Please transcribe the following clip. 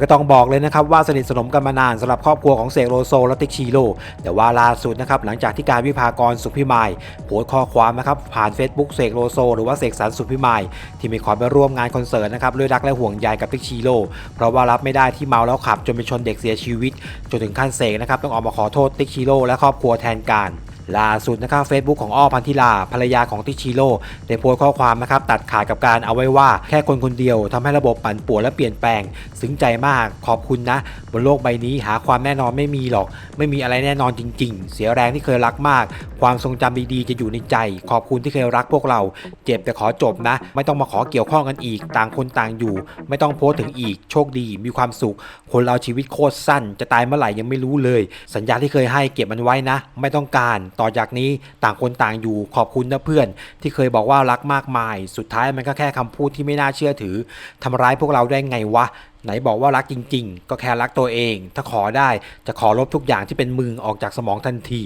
แล้วก็ต้องบอกเลยนะครับว่าสนิทสนมกันมานานสำหรับครอบครัวของเสกโลโซและติ๊กชิโร่แต่ว่าล่าสุดนะครับหลังจากที่การวิพากรสุพิมายโพสต์ข้อความนะครับผ่าน Facebook เสกโลโซ หรือว่าเสกสรรสุพิมายที่มีขอไปร่วมงานคอนเสิร์ตนะครับด้วยรักและห่วงใยกับติ๊กชิโร่เพราะว่ารับไม่ได้ที่เมาแล้วขับจนไปชนเด็กเสียชีวิต จนถึงขั้นเสกนะครับต้องออกมาขอโทษติ๊กชิโร่และครอบครัวแทนการ ล่าสุดนะครับเฟซบุ๊กของอ้อพันธิลาภรรยาของติชิโร่ได้โพสต์ข้อความนะครับตัดขาดกับการเอาไว้ว่าแค่คนคนเดียวทำให้ระบบปั่นป่วนและเปลี่ยนแปลง ซึ้งใจมากขอบคุณนะ บนโลกใบนี้หาความแน่นอนไม่มีหรอก ไม่มีอะไรแน่นอนจริง ๆ เสียแรงที่เคยรักมาก ความทรงจำดีๆ จะอยู่ในใจ ขอบคุณที่เคยรักพวกเรา เจ็บแต่ขอจบนะ ไม่ต้องมาขอเกี่ยวข้องกันอีก ต่างคนต่างอยู่ ไม่ต้องโพสถึงอีก โชคดี มีความสุข คนเราชีวิตโคตรสั้น จะตายเมื่อไหร่ยังไม่รู้เลย สัญญาที่เคยให้เก็บมันไว้นะ ไม่ต้องการต่อจากนี้ต่างคนต่างอยู่ขอบคุณนะเพื่อน ที่เคยบอกว่ารักมากมาย สุดท้ายมันก็แค่คำพูดที่ไม่น่าเชื่อถือทำร้ายพวกเราได้ไงวะ ไหนบอกว่ารักจริง ๆ ก็แค่รักตัวเอง ถ้าขอได้จะขอลบทุกอย่างที่เป็นมึงออกจากสมองทันที